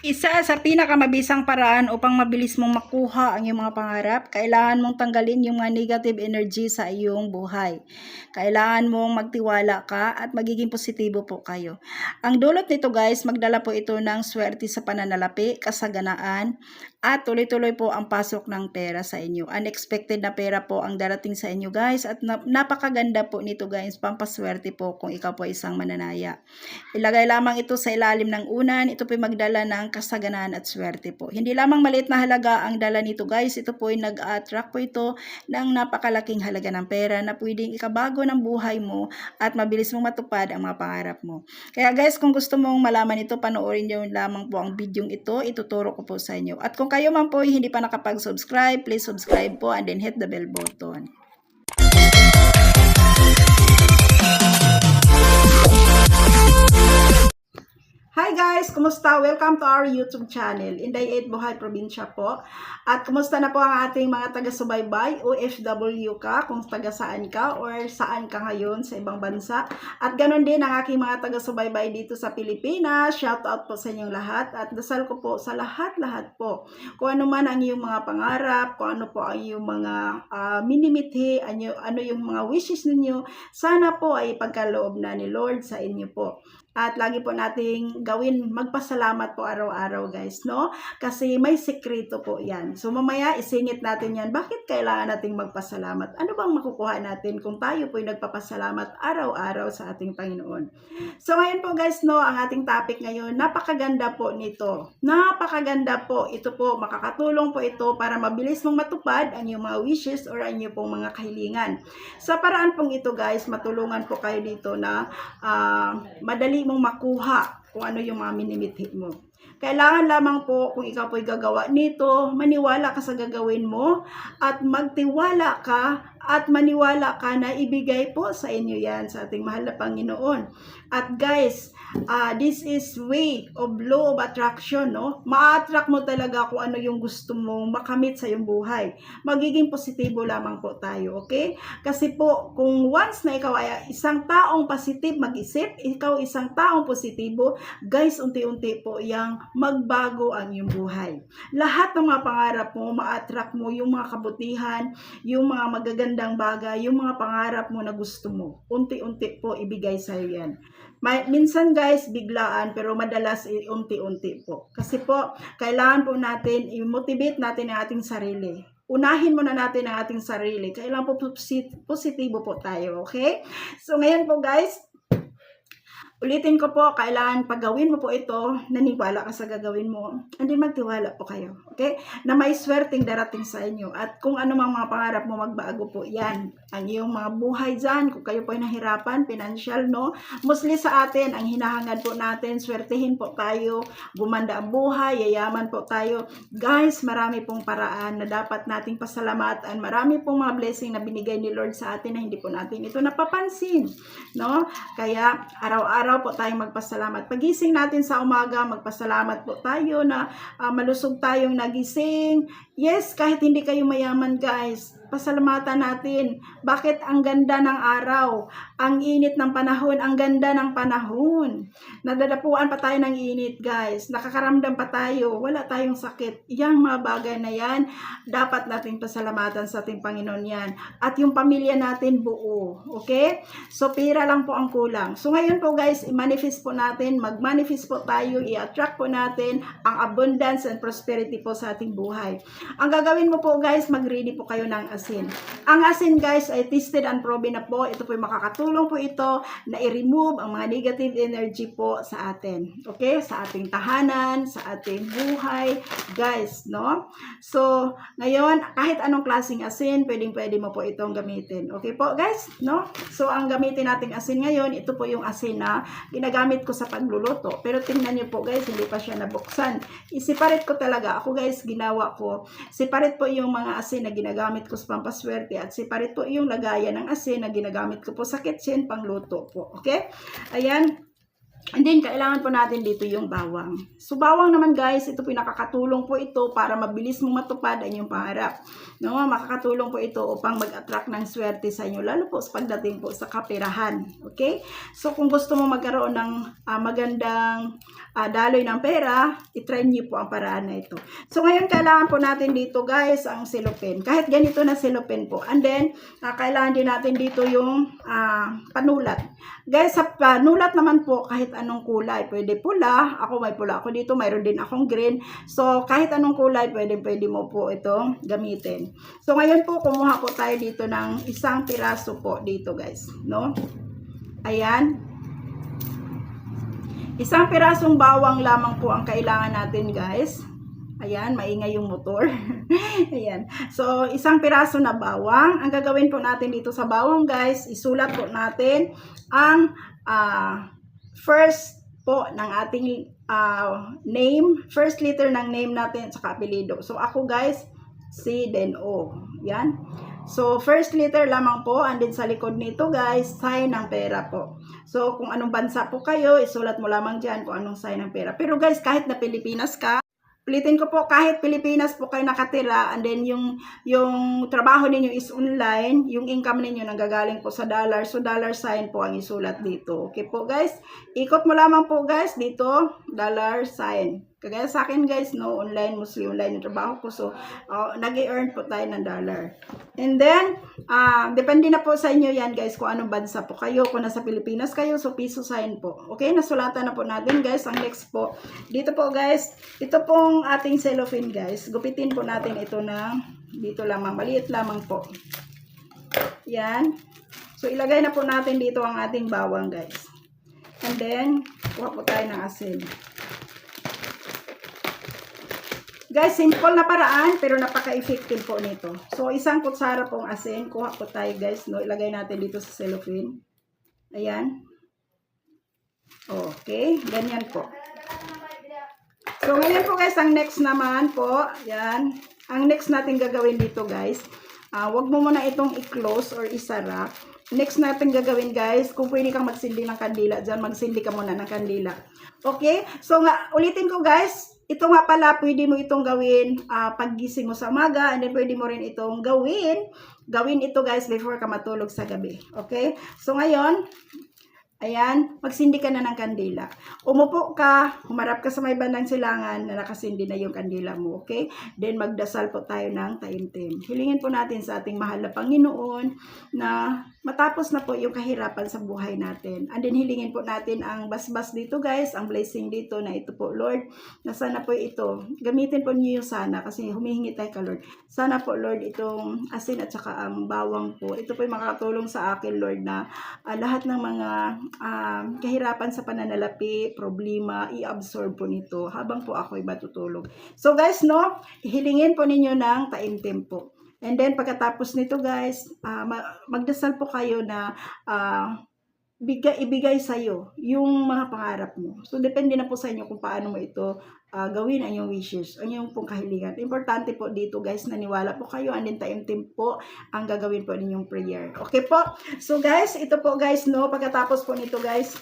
Isa sa pinakamabisang paraan upang mabilis mong makuha ang iyong mga pangarap, kailangan mong tanggalin yung mga negative energy sa iyong buhay. Kailangan mong magtiwala ka at magiging positibo po kayo. Ang dulot nito guys, magdala po ito ng swerte sa pananalapi, kasaganaan, at tuloy-tuloy po ang pasok ng pera sa inyo. Unexpected na pera po ang darating sa inyo guys at na- napakaganda po nito guys, pampaswerte po kung ikaw po isang mananaya. Ilagay lamang ito sa ilalim ng unan, ito po magdala ng kasaganaan at swerte po. Hindi lamang maliit na halaga ang dala nito guys, ito po ay nag-attract po ito ng napakalaking halaga ng pera na pwedeng ikabago ng buhay mo at mabilis mong matupad ang mga pangarap mo. Kaya guys, kung gusto mong malaman ito, panoorin niyo lamang po ang bidyong ito, ituturo ko po sa inyo. At kung kayo man po hindi pa nakapag-subscribe, please subscribe po and then hit the bell button. Hi guys! Kumusta? Welcome to our YouTube channel, Inday 8 Buhay Probinsya po. At kumusta na po ang ating mga taga-subaybay, OFW ka, kung taga saan ka or saan ka ngayon sa ibang bansa. At ganun din ang aking mga taga-subaybay dito sa Pilipinas. Shout out po sa inyong lahat at dasal ko po sa lahat-lahat po. Kung ano man ang iyong mga pangarap, kung ano po ang iyong mga uh, minimithi, ano, ano yung mga wishes ninyo, sana po ay pagkaloob na ni Lord sa inyo po. At lagi po nating gawin magpasalamat po araw-araw guys, no? Kasi may sekreto po 'yan. So mamaya isingit natin 'yan. Bakit kailangan nating magpasalamat? Ano bang makukuha natin kung tayo po ay nagpapasalamat araw-araw sa ating Panginoon? So ngayon po guys, no, ang ating topic ngayon, napakaganda po nito. Napakaganda po. Ito po makakatulong po ito para mabilis mong matupad ang iyong mga wishes or ang iyong pong mga kahilingan. Sa paraan pong ito guys, matulungan po kayo dito na uh, madali mong makuha kung ano yung mga minimithi mo. Kailangan lamang po kung ikaw po'y gagawa nito, maniwala ka sa gagawin mo at magtiwala ka at maniwala ka na ibigay po sa inyo yan sa ating mahal na Panginoon. At guys, uh, this is way of law of attraction, no? Ma-attract mo talaga kung ano yung gusto mong makamit sa iyong buhay. Magiging positibo lamang po tayo, okay? Kasi po, kung once na ikaw ay isang taong positive mag-isip, ikaw isang taong positibo, guys, unti-unti po yang magbago ang iyong buhay. Lahat ng mga pangarap mo, ma-attract mo yung mga kabutihan, yung mga magagandang bagay, yung mga pangarap mo na gusto mo. Unti-unti po ibigay sa iyo yan. May, minsan guys, biglaan, pero madalas eh, unti-unti po. Kasi po, kailangan po natin, i-motivate natin ang ating sarili. Unahin muna natin ang ating sarili. Kailangan po positibo po tayo, okay? So ngayon po guys, Ulitin ko po, kailangan pagawin mo po ito, naniwala ka sa gagawin mo, hindi magtiwala po kayo. Okay? Na may swerteng darating sa inyo. At kung ano mang mga pangarap mo, magbago po yan. Ang iyong mga buhay dyan, kung kayo po ay nahirapan, financial, no? Mostly sa atin, ang hinahangad po natin, swertihin po tayo, gumanda ang buhay, yayaman po tayo. Guys, marami pong paraan na dapat nating pasalamatan. Marami pong mga blessing na binigay ni Lord sa atin na hindi po natin ito napapansin. No? Kaya, araw-araw araw po tayong magpasalamat. Pagising natin sa umaga, magpasalamat po tayo na uh, malusog tayong nagising. Yes, kahit hindi kayo mayaman guys, pasalamatan natin. Bakit ang ganda ng araw? Ang init ng panahon, ang ganda ng panahon. Nadadapuan pa tayo ng init, guys. Nakakaramdam pa tayo. Wala tayong sakit. Yang mga bagay na yan, dapat nating pasalamatan sa ating Panginoon yan. At yung pamilya natin buo. Okay? So, pira lang po ang kulang. So, ngayon po, guys, i-manifest po natin, mag-manifest po tayo, i-attract po natin ang abundance and prosperity po sa ating buhay. Ang gagawin mo po, guys, mag-ready po kayo ng asin. Ang asin guys ay tested and proven na po. Ito po ay makakatulong po ito na i-remove ang mga negative energy po sa atin. Okay? Sa ating tahanan, sa ating buhay. Guys, no? So, ngayon, kahit anong klaseng asin, pwedeng pwede mo po itong gamitin. Okay po, guys? No? So, ang gamitin nating asin ngayon, ito po yung asin na ginagamit ko sa pagluluto. Pero tingnan niyo po, guys, hindi pa siya nabuksan. I-separate ko talaga. Ako, guys, ginawa ko. Separate po yung mga asin na ginagamit ko sa pampaswerte at separate po yung lagayan ng asin na ginagamit ko po sa kitchen pangluto po. Okay? Ayan. And then, kailangan po natin dito yung bawang. So, bawang naman guys, ito po yung nakakatulong po ito para mabilis mong matupad ang inyong pangarap. No, makakatulong po ito upang mag-attract ng swerte sa inyo, lalo po sa pagdating po sa kaperahan. Okay? So, kung gusto mo magkaroon ng ah, magandang ah, daloy ng pera, itry niyo po ang paraan na ito. So, ngayon kailangan po natin dito guys, ang cellophane. Kahit ganito na cellophane po. And then, ah, kailangan din natin dito yung ah, panulat. Guys, sa panulat naman po, kahit anong kulay. Pwede pula. Ako may pula ako dito. Mayroon din akong green. So, kahit anong kulay, pwede, pwede mo po ito gamitin. So, ngayon po, kumuha po tayo dito ng isang piraso po dito, guys. No? Ayan. Isang pirasong bawang lamang po ang kailangan natin, guys. Ayan, maingay yung motor. Ayan. So, isang piraso na bawang. Ang gagawin po natin dito sa bawang, guys, isulat po natin ang ah, first po ng ating ah, name, first letter ng name natin sa apelido. So, ako, guys, C, then O. Yan. So, first letter lamang po, and then sa likod nito, guys, sign ng pera po. So, kung anong bansa po kayo, isulat mo lamang dyan kung anong sign ng pera. Pero guys, kahit na Pilipinas ka, ulitin ko po, kahit Pilipinas po kayo nakatira, and then yung, yung trabaho ninyo is online, yung income ninyo nanggagaling po sa dollar, so dollar sign po ang isulat dito. Okay po guys? Ikot mo lamang po guys dito, dollar sign. Kagaya sa akin guys, no, online, mostly online yung trabaho ko. So, uh, nag-earn po tayo ng dollar. And then, ah depende na po sa inyo yan guys kung anong bansa po kayo. Kung nasa Pilipinas kayo, so piso sign po. Okay, nasulatan na po natin guys. Ang next po, dito po guys, ito pong ating cellophane guys. Gupitin po natin ito na dito lamang, maliit lamang po. Yan. So, ilagay na po natin dito ang ating bawang guys. And then, kuha po tayo ng asin. Guys, simple na paraan pero napaka-effective po nito. So, isang kutsara pong asin. Kuha po tayo guys. No? Ilagay natin dito sa cellophane. Ayan. Okay. Ganyan po. So, ngayon po guys, ang next naman po, yan. Ang next natin gagawin dito guys, ah wag mo muna itong i-close or isara. Next natin gagawin guys, kung pwede kang magsindi ng kandila, dyan magsindi ka muna ng kandila. Okay? So, nga, ulitin ko guys, ito nga pala, pwede mo itong gawin ah, paggising mo sa umaga, and then pwede mo rin itong gawin, gawin ito guys before ka matulog sa gabi. Okay? So, ngayon, Ayan, magsindi ka na ng kandila. Umupo ka, humarap ka sa may bandang silangan na nakasindi na yung kandila mo, okay? Then magdasal po tayo ng taimtim. Hilingin po natin sa ating mahal na Panginoon na matapos na po yung kahirapan sa buhay natin. And then hilingin po natin ang basbas dito guys, ang blessing dito na ito po Lord, na sana po ito, gamitin po niyo sana kasi humihingi tayo ka Lord. Sana po Lord itong asin at saka ang bawang po. Ito po yung makakatulong sa akin Lord na ah, lahat ng mga um, kahirapan sa pananalapi, problema, i-absorb po nito habang po ako'y matutulog. So guys, no, hilingin po ninyo ng taimtim po. And then pagkatapos nito guys, ma- magdasal po kayo na ah, bigay, ibigay sa iyo yung mga pangarap mo. So depende na po sa inyo kung paano mo ito ah, gawin ang iyong wishes, ang iyong pong kahilingan. Importante po dito guys, naniwala po kayo and then taimtim po ang gagawin po ninyong prayer. Okay po? So guys, ito po guys, no, pagkatapos po nito guys,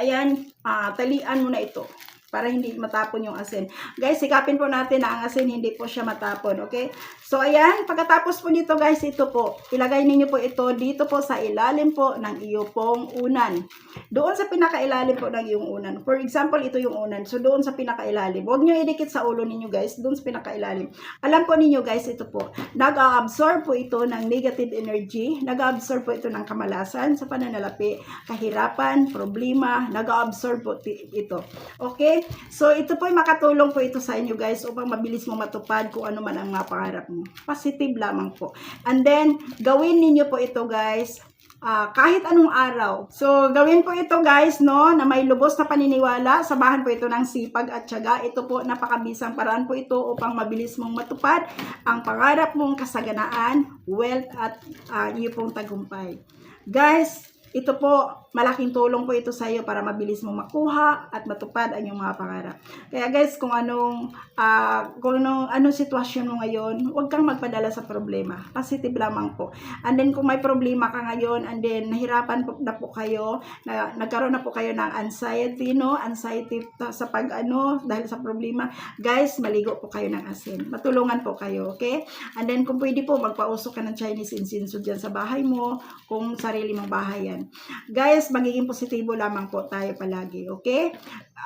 ayan, ah, talian mo na ito para hindi matapon yung asin. Guys, sikapin po natin na ang asin hindi po siya matapon, okay? So, ayan, pagkatapos po nito guys, ito po, ilagay ninyo po ito dito po sa ilalim po ng iyo pong unan. Doon sa pinakailalim po ng iyong unan. For example, ito yung unan. So, doon sa pinakailalim. Huwag nyo idikit sa ulo ninyo guys, doon sa pinakailalim. Alam po ninyo guys, ito po, nag-absorb po ito ng negative energy, nag-absorb po ito ng kamalasan sa pananalapi, kahirapan, problema, nag-absorb po ito. Okay? So, ito po ay makatulong po ito sa inyo guys upang mabilis mo matupad kung ano man ang mga mo. Positive lamang po. And then, gawin ninyo po ito guys ah, kahit anong araw. So, gawin po ito guys, no, na may lubos na paniniwala. Sabahan po ito ng sipag at tiyaga. Ito po, napakabisang paraan po ito upang mabilis mong matupad ang pangarap mong kasaganaan, wealth at uh, iyo pong tagumpay. Guys, ito po, malaking tulong po ito sa iyo para mabilis mo makuha at matupad ang iyong mga pangarap. Kaya guys, kung anong ah, kung anong, anong sitwasyon mo ngayon, huwag kang magpadala sa problema. Positive lamang po. And then kung may problema ka ngayon and then nahirapan po na po kayo, na, nagkaroon na po kayo ng anxiety, no? Anxiety sa pag ano, dahil sa problema. Guys, maligo po kayo ng asin. Matulungan po kayo, okay? And then kung pwede po, magpausok ka ng Chinese incense dyan sa bahay mo, kung sarili mong bahay yan. Guys, magiging positibo lamang po tayo palagi, okay?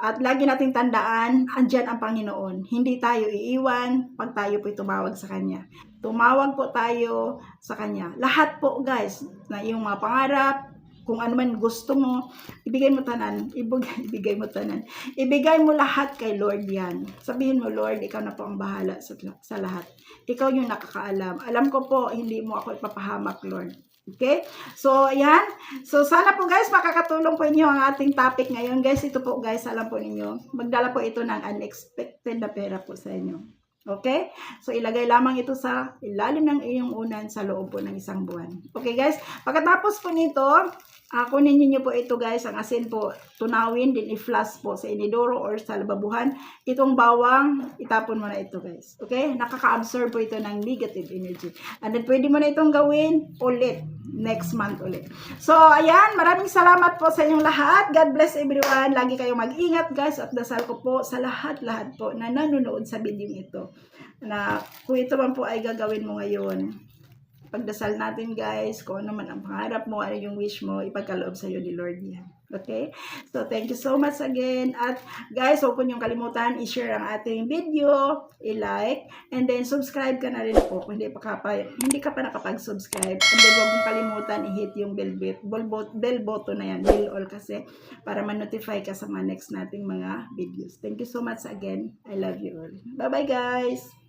At lagi nating tandaan, andyan ang Panginoon. Hindi tayo iiwan pag tayo po'y tumawag sa Kanya. Tumawag po tayo sa Kanya. Lahat po guys, na iyong mga pangarap, kung ano man gusto mo, ibigay mo tanan, ibigay, ibigay mo tanan. Ibigay mo lahat kay Lord yan. Sabihin mo, Lord, ikaw na po ang bahala sa, sa lahat. Ikaw yung nakakaalam. Alam ko po, hindi mo ako ipapahamak, Lord. Okay? So, ayan. So, sana po guys, makakatulong po inyo ang ating topic ngayon. Guys, ito po guys, alam po ninyo, magdala po ito ng unexpected na pera po sa inyo. Okay? So, ilagay lamang ito sa ilalim ng iyong unan sa loob po ng isang buwan. Okay guys? Pagkatapos po nito, uh, kunin niyo po ito guys, ang asin po, tunawin, din i-flash po sa inidoro or sa lababuhan. Itong bawang, itapon mo na ito guys. Okay? Nakaka-absorb po ito ng negative energy. And then, pwede mo na itong gawin ulit next month ulit. So, ayan, maraming salamat po sa inyong lahat. God bless everyone. Lagi kayong mag-ingat guys at dasal ko po sa lahat-lahat po na nanonood sa video ito. Na kung ito man po ay gagawin mo ngayon, pagdasal natin guys, kung ano man ang pangarap mo, ano yung wish mo, ipagkaloob sa iyo ni Lord yan. Okay? So, thank you so much again. At guys, huwag po kalimutan, i-share ang ating video, i-like, and then subscribe ka na rin po kung hindi, pa ka pa, hindi ka pa nakapag-subscribe. And then huwag mong kalimutan, i-hit yung bell, bell, bell button na yan, bell all kasi, para ma-notify ka sa mga next nating mga videos. Thank you so much again. I love you all. Bye-bye guys!